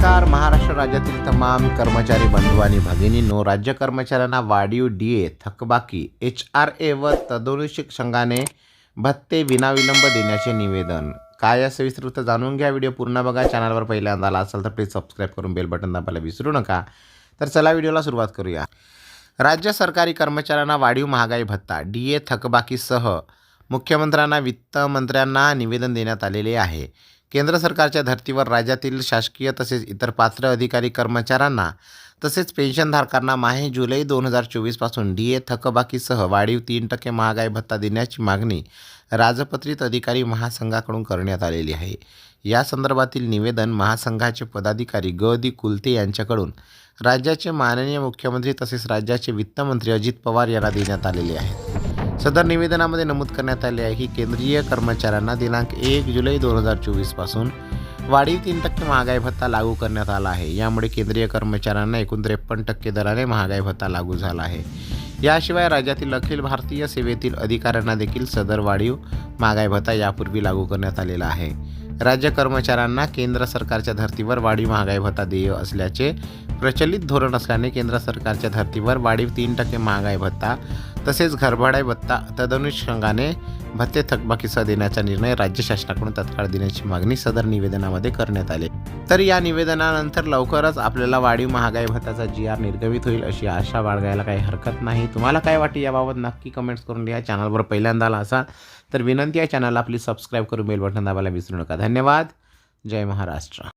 महाराष्ट्र राज्यातील तमाम कर्मचारी बंधू आणि भगिनींनो राज्य कर्मचाऱ्यांना वाढीव डी ए थकबाकी एच आर ए व तदनुषिक संघाने भत्ते विनाविलंब देण्याचे निवेदन. काय या सविस्तृत जाणून घ्या. व्हिडिओ पूर्ण बघा. चॅनलवर पहिल्यांदा आला असाल तर प्लीज सबस्क्राईब करून बेल बटन दाबायला विसरू नका. तर चला व्हिडिओला सुरुवात करूया. राज्य सरकारी कर्मचाऱ्यांना वाढीव महागाई भत्ता डी ए थकबाकीसह मुख्यमंत्र्यांना वित्तमंत्र्यांना निवेदन देण्यात आलेले आहे. केंद्र सरकारच्या धर्तीवर राज्यातील शासकीय तसेच इतर पात्र अधिकारी कर्मचाऱ्यांना तसेच पेन्शनधारकांना माहे जुलै दोन हजार चोवीसपासून डी ए थकबाकीसह वाढीव तीन टक्के महागाई भत्ता देण्याची मागणी राजपत्रित अधिकारी महासंघाकडून करण्यात आलेली आहे. या संदर्भातील निवेदन महासंघाचे पदाधिकारी ग. दी. कुलते यांच्याकडून राज्याचे माननीय मुख्यमंत्री तसेच राज्याचे वित्तमंत्री अजित पवार यांना देण्यात आलेले आहे. सदर निवेदनामध्ये नमूद करण्यात आले आहे की केंद्रीय कर्मचाऱ्यांना दिनांक एक जुलै दोन हजार चोवीसपासून वाढीव तीन टक्के महागाई भत्ता लागू करण्यात आला आहे. यामुळे केंद्रीय कर्मचाऱ्यांना एकूण त्रेपन्न टक्के दराने महागाई भत्ता लागू झाला आहे. याशिवाय राज्यातील अखिल भारतीय सेवेतील अधिकाऱ्यांना देखील सदर वाढीव महागाई भत्ता यापूर्वी लागू करण्यात आलेला आहे. राज्य कर्मचाऱ्यांना केंद्र सरकारच्या धर्तीवर वाढीव महागाई भत्ता देय असल्याचे प्रचलित धोरण असल्याने केंद्र सरकारच्या धर्तीवर वाढीव तीन टक्के महागाई भत्ता तसेच घरभाडा भत्ता तदनुषंगाने भत्ते थकबाकीसह देण्याचा निर्णय राज्य शासनाकडून तत्काळ देण्याची मागणी सदर निवेदनामध्ये करण्यात आली. तर या निवेदनानंतर लवकरच आपल्याला वाढीव महागाई भत्ताचा जी आर निर्गमित होईल अशी आशा बाळगायला काही हरकत नाही. तुम्हाला काय वाटते याबाबत नक्की कमेंट्स करून लिहा. चॅनलवर पहिल्यांदा आला असाल तर विनंती आहे चॅनलला आपली सबस्क्राईब करून बेल बटन दाबायला विसरू नका. धन्यवाद. जय महाराष्ट्र.